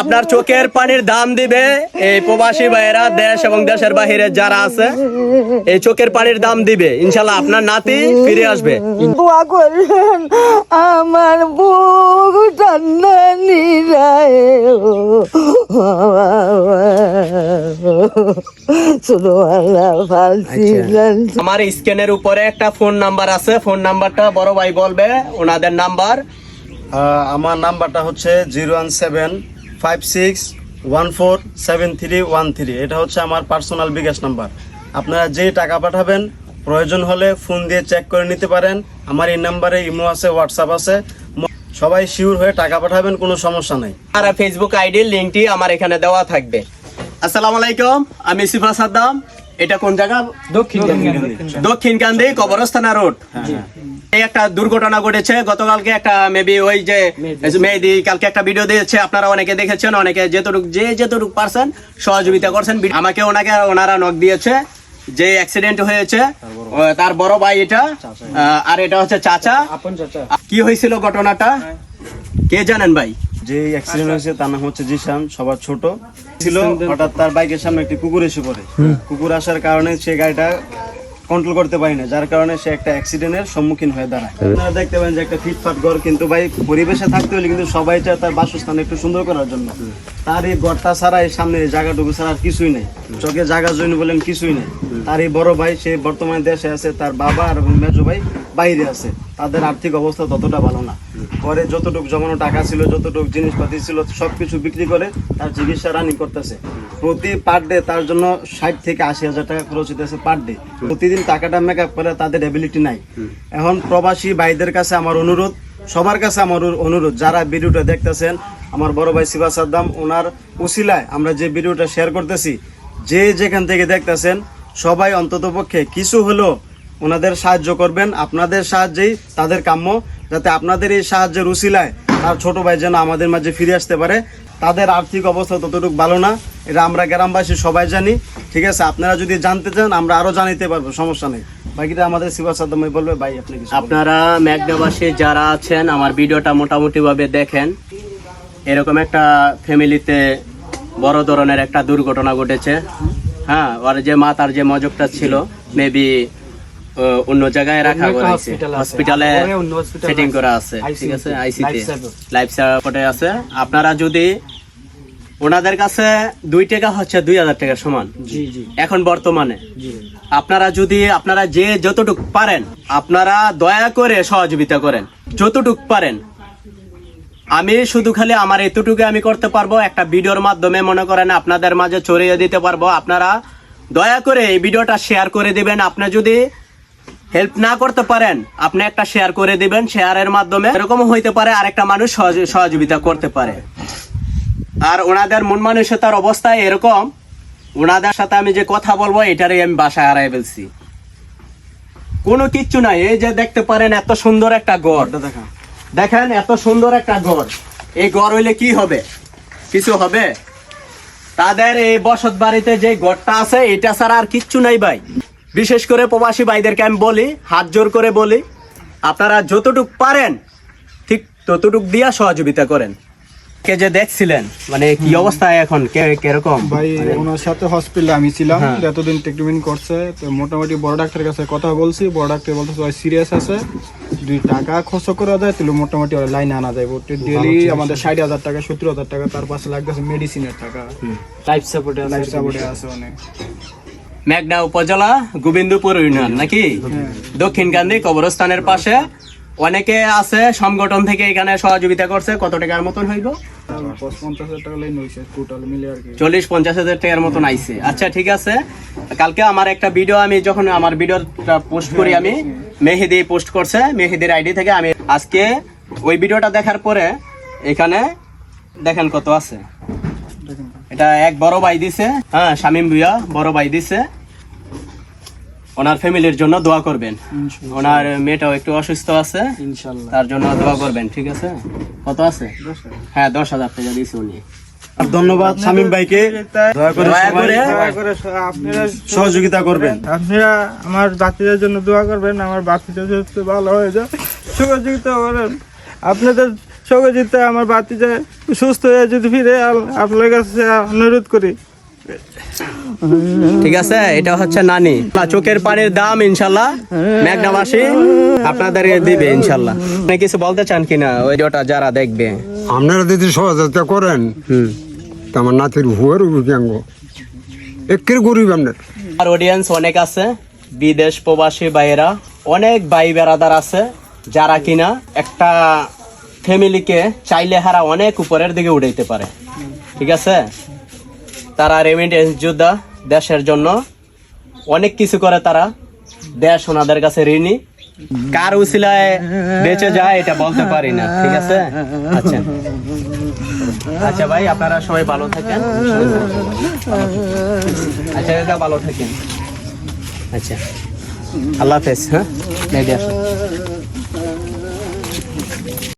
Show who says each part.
Speaker 1: আপনার চোখের পানির দাম দিবে এই প্রবাসী ভাইয়েরা দেশ এবং দেশের বাহিরে যারা আছে এই চোখের পানির দাম দিবে। ইনশাল্লাহ আপনার নাতি ফিরে আসবে।
Speaker 2: দোয়া আমার বুক ঠান্ডা নিরায়।
Speaker 1: আমার স্ক্যানের উপরে একটা ফোন নাম্বার আছে। ফোন নাম্বারটা বড় ভাই বলবে ওনাদের নাম্বার।
Speaker 3: আমার নাম্বারটা হচ্ছে zero one seven five six one four seven three one three এটা হচ্ছে আমার পার্সোনাল বিকাশ নাম্বার আপনারা যেই টাকা পাঠাবেন প্রয়োজন হলে ফোন দিয়ে চেক করে নিতে পারেন। আমার এই নাম্বারে ইমো আছে হোয়াটসঅ্যাপ আছে। ম- সবাই শিওর হয়ে টাকা পাঠাবেন কোনো সমস্যা নেই।
Speaker 1: আর ফেসবুক আইডির লিঙ্কটি আমার এখানে দেওয়া থাকবে। আসসালামু আলাইকুম আমি সিফা সাদ্দাম। এটা কোন জায়গা? দক্ষিণ দক্ষিণ কান্দি। কবরস্থানা রোড। একটা দুর্ঘটনা ঘটেছে। গতকালকে একটা মেবি ওই যে মেহেদি কালকে একটা ভিডিও দিয়েছে। আপনারা অনেকে দেখেছেন অনেকে যেতটুক যে যেতটুক পারছেন সহযোগিতা করছেন। আমাকে ওনাকে ওনারা নক দিয়েছে যে অ্যাক্সিডেন্ট হয়েছে। তার বড় ভাই এটা। আর এটা হচ্ছে চাচা। কি হয়েছিল ঘটনাটা? কে জানেন ভাই?
Speaker 3: যে অ্যাক্সিডেন্ট হয়েছে তার নাম হচ্ছে জিশান সবার ছোট। ছিল হঠাৎ তার বাইকের সামনে একটি কুকুর এসে পড়ে। কুকুর আসার কারণে সে গাড়িটা কন্ট্রোল করতে পারি না যার কারণে সে একটা অ্যাক্সিডেন্টের সম্মুখীন হয়ে দাঁড়ায়। আপনারা দেখতে পাবেন যে একটা ফিটফাট ঘর কিন্তু ভাই পরিবেশে থাকতে হলে কিন্তু সবাই চায় তার বাসস্থান একটু সুন্দর করার জন্য। তার এই ঘরটা ছাড়া এই সামনে এই জায়গাটুকু ছাড়া আর কিছুই নেই। চোখে জায়গা জৈন বলেন কিছুই নেই। তার এই বড় ভাই সে বর্তমানে দেশে আছে তার বাবা আর মেজো ভাই বাইরে আছে। তাদের আর্থিক অবস্থা ততটা ভালো না। পরে যতটুকু জমানো টাকা ছিল, যতটুকু জিনিসপাতি ছিল সব কিছু বিক্রি করে তার চিকিৎসা রানি করতেছে। প্রতি পার ডে তার জন্য ষাট থেকে আশি হাজার টাকা খরচ হইতেছে পার ডে প্রতিদিন টাকাটা মেকআপ করে তাদের এবিলিটি নাই। এখন প্রবাসী ভাইদের কাছে আমার অনুরোধ, সবার কাছে আমার অনুরোধ, যারা ভিডিওটা দেখতেছেন, আমার বড় ভাই শিবা সাদ্দাম, ওনার উসিলায় আমরা যে ভিডিওটা শেয়ার করতেছি, যে যেখান থেকে দেখতেছেন, সবাই অন্ততপক্ষে কিছু হলেও ওনাদের সাহায্য করবেন, আপনাদের সাহায্যেই তাদের কাম্য, যাতে আপনাদের এই সাহায্যের উসিলায় তার ছোট ভাই যেন আমাদের মাঝে ফিরে আসতে পারে। তাদের আর্থিক অবস্থা ততটুকু ভালো না, এটা আমরা গ্রামবাসী সবাই জানি, ঠিক আছে? আপনারা যদি জানতে চান, আমরা আরও জানিতে পারব, সমস্যা নেই। বাকিটা আমাদের শিবা সাদ্দাম ভাই বলবে, ভাই, আপনি
Speaker 1: আপনারা মেঘনাবাসী যারা আছেন, আমার ভিডিওটা মোটামুটিভাবে দেখেন। এরকম একটা ফ্যামিলিতে বড় ধরনের একটা দুর্ঘটনা ঘটেছে। হ্যাঁ ওর যে মাতার যে মজকটা ছিল মেবি অন্য জায়গায় রাখা হয়েছে হসপিটালে সেটিং করা আছে ঠিক আছে? আইসিতে লাইফ সাপোর্টে আছে। আপনারা যদি ওনাদের কাছে দুই টাকা হচ্ছে দুই হাজার টাকার সমান এখন বর্তমানে আপনারা যদি আপনারা যে যতটুক পারেন আপনারা দয়া করে সহযোগিতা করেন যতটুক পারেন। আমি শুধু খালি আমার এতটুকু আমি করতে পারব একটা ভিডিওর মাধ্যমে মনে করেন আপনাদের মাঝে ছড়িয়ে দিতে পারব। আপনারা দয়া করে এই ভিডিওটা শেয়ার করে দিবেন। আপনি যদি হেল্প না করতে পারেন আপনি একটা শেয়ার করে দিবেন শেয়ারের মাধ্যমে এরকম হইতে পারে আরেকটা মানুষ সহযোগিতা করতে পারে। আর ওনাদের মন মানসিকতার অবস্থা এরকম ওনাদের সাথে আমি যে কথা বলব এটারই আমি বাসায় হারাই ফেলছি। কোনো কিচ্ছু নাই এই যে দেখতে পারেন এত সুন্দর একটা গড় দেখেন। এত সুন্দর একটা গড় এই গড় হইলে কি হবে? কিছু হবে? তাদের এই বসত বাড়িতে যে গড়টা আছে এটা ছাড়া আর কিচ্ছু নাই ভাই। বিশেষ করে প্রবাসী ভাইদেরকে আমি বলি হাত জোর করে বলি আপনারা যতটুক পারেন ঠিক ততটুক দিয়া সহযোগিতা করেন। কে যে দেখছিলেন মানে কি অবস্থায় এখন কে কীরকম?
Speaker 4: ভাই ওনার সাথে হসপিটালে আমি ছিলাম
Speaker 1: হ্যাঁ।
Speaker 4: যতদিন ট্রিটমেন্ট করছে তো মোটামুটি বড় ডাক্তারের কাছে কথা বলছি বড় ডাক্তার বলতেছে ভাই সিরিয়াস আছে? দুই টাকা খরচ করা যায় তাহলে মোটামুটি ওরা লাইনে আনা যায় ডেলি আমাদের ষাট হাজার টাকা সত্তর হাজার টাকা তার পাশে লাগতেছে মেডিসিনের টাকা। লাইফ সাপোর্টে লাইফ সাপোর্টে আছে অনেক।
Speaker 1: মেঘনা উপজেলা গোবিন্দপুর ইউনিয়ন, নাকি? দক্ষিণ গান্ধী কবরস্থানের পাশে। অনেকে আছে, সংগঠন থেকে এখানে সহযোগিতা করছে, কত টাকার মতন হইব? চল্লিশ পঞ্চাশ হাজার টাকার মতন আইছে। আচ্ছা ঠিক আছে। কালকে আমার একটা ভিডিও আমি যখন আমার ভিডিওটা পোস্ট করি, আমি মেহেদি পোস্ট করছে, মেহেদির আইডি থেকে আমি আজকে ওই ভিডিওটা দেখার পরে এখানে দেখেন কত আছে। এটা এক বড় ভাই দিছে হ্যাঁ শামিম ভুইয়া বড় ভাই দিছে। ওনার ফ্যামিলির জন্য দোয়া করবেন। ওনার মেয়েটাও একটু অসুস্থ আছে তার জন্য দোয়া করবেন ঠিক আছে? কত আছে? হ্যাঁ দশ হাজার টাকা দিছে উনি।
Speaker 3: ধন্যবাদ শামীম ভাইকে। সহযোগিতা করবেন।
Speaker 5: আপনারা আমার বাচ্চাদের জন্য দোয়া করবেন আমার বাচ্চাদের ভালো হয়ে যায় সহযোগিতা করেন। আপনাদের সহযোগিতা আমার যায় সুস্থ হয়ে যদি ফিরে আপনার কাছে অনুরোধ করি।
Speaker 1: ঠিক আছে এটা হচ্ছে নানি। চোখের পানির দাম ইনশাল্লাহ মেঘনাবাসী আপনাদের দিবে ইনশাল্লাহ। আপনি কিছু বলতে চান কিনা ওই যারা দেখবে।
Speaker 6: আপনারা যদি সহযোগিতা করেন আমার নাতির হুয়ার উবিকাঙ্গ একের গরিব আপনার।
Speaker 1: আর অডিয়েন্স অনেক আছে বিদেশ প্রবাসী ভাইয়েরা অনেক ভাই বেড়াদার আছে যারা কিনা একটা ফ্যামিলিকে চাইলে হারা অনেক উপরের দিকে উঠাইতে পারে। ঠিক আছে? তারা রেমিটেন্স যোদ্ধা দেশের জন্য অনেক কিছু করে তারা। দেশ ওনাদের কাছে ঋণী। কার উসিলায় বেঁচে যায় এটা বলতে পারি না, ঠিক আছে? আচ্ছা। আচ্ছা ভাই, আপনারা সবাই ভালো থাকেন। আচ্ছা কাকা ভালো থাকেন। আচ্ছা। আল্লাহ হাফেজ হ্যাঁ?